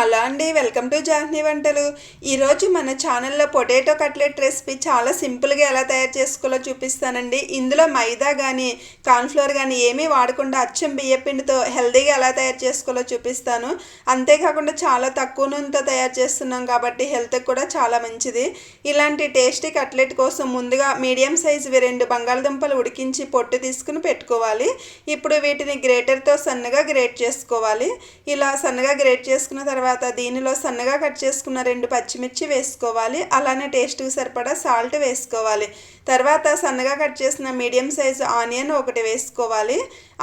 Hello అండి welcome to జాహ్నీ వంటలు. ఈరోజు మన ఛానల్లో పొటాటో కట్లెట్ రెసిపీ చాలా సింపుల్గా ఎలా తయారు చేసుకోవాలో చూపిస్తానండి. ఇందులో మైదా కానీ కార్న్ఫ్లోర్ కానీ ఏమీ వాడకుండా అచ్చం బియ్యపిండితో హెల్తీగా ఎలా తయారు చేసుకోవాలో చూపిస్తాను. అంతేకాకుండా చాలా తక్కువ నూనెతో తయారు చేస్తున్నాం కాబట్టి హెల్త్కి కూడా చాలా మంచిది. ఇలాంటి టేస్టీ కట్లెట్ కోసం ముందుగా మీడియం సైజువి రెండు బంగాళదుంపలు ఉడికించి పొట్టు తీసుకుని పెట్టుకోవాలి. ఇప్పుడు వీటిని గ్రేటర్తో సన్నగా గ్రేట్ చేసుకోవాలి. ఇలా సన్నగా గ్రేట్ చేసుకున్న తర్వాత తర్వాత దీనిలో సన్నగా కట్ చేసుకున్న రెండు పచ్చిమిర్చి వేసుకోవాలి. అలానే టేస్ట్కి సరిపడా సాల్ట్ వేసుకోవాలి. తర్వాత సన్నగా కట్ చేసిన మీడియం సైజు ఆనియన్ ఒకటి వేసుకోవాలి.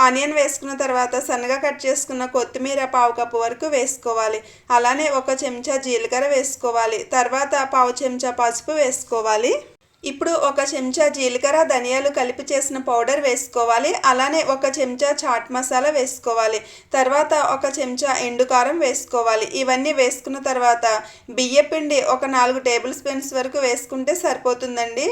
ఆనియన్ వేసుకున్న తర్వాత సన్నగా కట్ చేసుకున్న కొత్తిమీర పావు కప్పు వరకు వేసుకోవాలి. అలానే ఒక చెంచా జీలకర్ర వేసుకోవాలి. తర్వాత పావు చెంచా పసుపు వేసుకోవాలి. ఇప్పుడు ఒక చెంచా జీలకర్ర ధనియాలు కలిపి చేసిన పౌడర్ వేసుకోవాలి. అలానే ఒక చెంచా చాట్ మసాలా వేసుకోవాలి. తర్వాత ఒక చెంచా ఎండుకారం వేసుకోవాలి. ఇవన్నీ వేసుకున్న తర్వాత బియ్యపిండి ఒక నాలుగు టేబుల్ స్పూన్స్ వరకు వేసుకుంటే సరిపోతుందండి.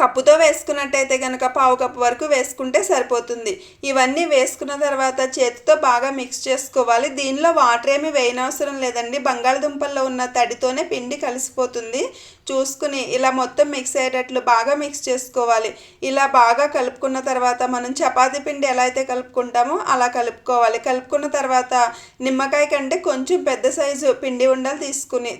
కప్పుతో వేసుకున్నట్టయితే కనుక పావు కప్పు వరకు వేసుకుంటే సరిపోతుంది. ఇవన్నీ వేసుకున్న తర్వాత చేతితో బాగా మిక్స్ చేసుకోవాలి. దీనిలో వాటర్ ఏమి వేయనవసరం లేదండి. బంగాళదుంపల్లో ఉన్న తడితోనే పిండి కలిసిపోతుంది. చూసుకుని ఇలా మొత్తం మిక్స్ అయ్యేటట్లు బాగా మిక్స్ చేసుకోవాలి. ఇలా బాగా కలుపుకున్న తర్వాత మనం చపాతీ పిండి ఎలా అయితే కలుపుకుంటామో అలా కలుపుకోవాలి. కలుపుకున్న తర్వాత నిమ్మకాయ కంటే కొంచెం పెద్ద సైజు పిండి ఉండలు తీసుకుని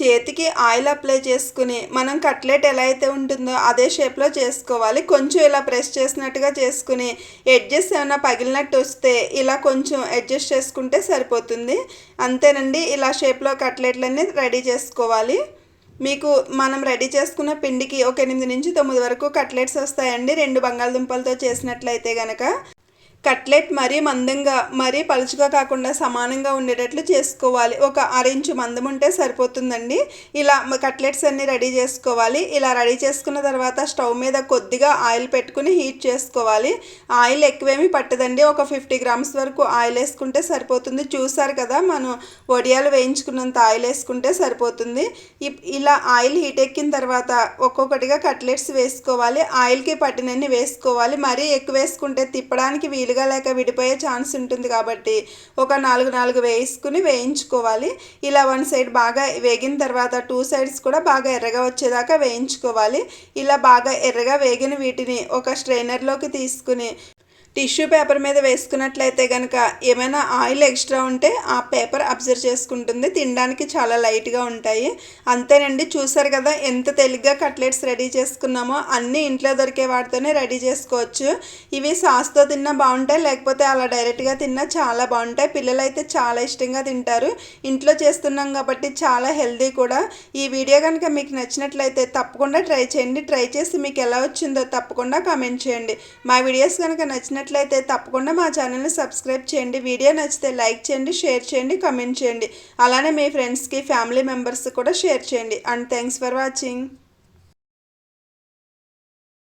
చేతికి ఆయిల్ అప్లై చేసుకుని మనం కట్లెట్ ఎలా అయితే ఉంటుందో అదే షేప్లో చేసుకోవాలి. కొంచెం ఇలా ప్రెస్ చేసినట్టుగా చేసుకుని ఎడ్జెస్ ఏమైనా పగిలినట్టు వస్తే ఇలా కొంచెం అడ్జస్ట్ చేసుకుంటే సరిపోతుంది. అంతేనండి ఇలా షేప్లో కట్లెట్లన్నీ రెడీ చేసుకోవాలి. మీకు మనం రెడీ చేసుకున్న పిండికి ఒక ఎనిమిది నుంచి తొమ్మిది వరకు కట్లెట్స్ వస్తాయండి. రెండు బంగాళదుంపలతో చేసినట్లయితే కనుక కట్లెట్ మరీ మందంగా మరీ పలుచుగా కాకుండా సమానంగా ఉండేటట్లు చేసుకోవాలి. ఒక అరించు మందం ఉంటే సరిపోతుందండి. ఇలా కట్లెట్స్ అన్నీ రెడీ చేసుకోవాలి. ఇలా రెడీ చేసుకున్న తర్వాత స్టవ్ మీద కొద్దిగా ఆయిల్ పెట్టుకుని హీట్ చేసుకోవాలి. ఆయిల్ ఎక్కువేమీ పట్టదండి. ఒక ఫిఫ్టీ గ్రామ్స్ వరకు ఆయిల్ వేసుకుంటే సరిపోతుంది. చూసారు కదా మనం వడియాలు వేయించుకున్నంత ఆయిల్ వేసుకుంటే సరిపోతుంది. ఇలా ఆయిల్ హీట్ ఎక్కిన తర్వాత ఒక్కొక్కటిగా కట్లెట్స్ వేసుకోవాలి. ఆయిల్కి పట్టినన్ని వేసుకోవాలి. మరీ ఎక్కువ వేసుకుంటే తిప్పడానికి వీలు విరగలేక లేక విడిపోయే ఛాన్స్ ఉంటుంది కాబట్టి ఒక నాలుగు నాలుగు వేసుకుని వేయించుకోవాలి. ఇలా వన్ సైడ్ బాగా వేగిన తర్వాత టూ సైడ్స్ కూడా బాగా ఎర్రగా వచ్చేదాకా వేయించుకోవాలి. ఇలా బాగా ఎర్రగా వేగిన వీటిని ఒక స్ట్రైనర్లోకి తీసుకుని టిష్యూ పేపర్ మీద వేసుకున్నట్లయితే కనుక ఏమైనా ఆయిల్ ఎక్స్ట్రా ఉంటే ఆ పేపర్ అబ్జర్వ్ చేసుకుంటుంది. తినడానికి చాలా లైట్గా ఉంటాయి. అంతేనండి చూసారు కదా ఎంత తెలిగ్గా కట్లెట్స్ రెడీ చేసుకున్నామో అన్నీ ఇంట్లో దొరికే వాటితోనే రెడీ చేసుకోవచ్చు. ఇవి సాస్తో తిన్నా బాగుంటాయి లేకపోతే అలా డైరెక్ట్గా తిన్నా చాలా బాగుంటాయి. పిల్లలు అయితే చాలా ఇష్టంగా తింటారు. ఇంట్లో చేస్తున్నాం కాబట్టి చాలా హెల్దీ కూడా. ఈ వీడియో కనుక మీకు నచ్చినట్లయితే తప్పకుండా ట్రై చేయండి. ట్రై చేసి మీకు ఎలా వచ్చిందో తప్పకుండా కామెంట్ చేయండి. మా వీడియోస్ కనుక నచ్చినట్లయితే నచ్చినట్లయితే తప్పకుండా మా ఛానల్ని సబ్స్క్రైబ్ చేయండి. వీడియో నచ్చితే లైక్ చేయండి షేర్ చేయండి కమెంట్ చేయండి. అలానే మీ ఫ్రెండ్స్కి ఫ్యామిలీ మెంబర్స్కి కూడా షేర్ చేయండి. And thanks for watching.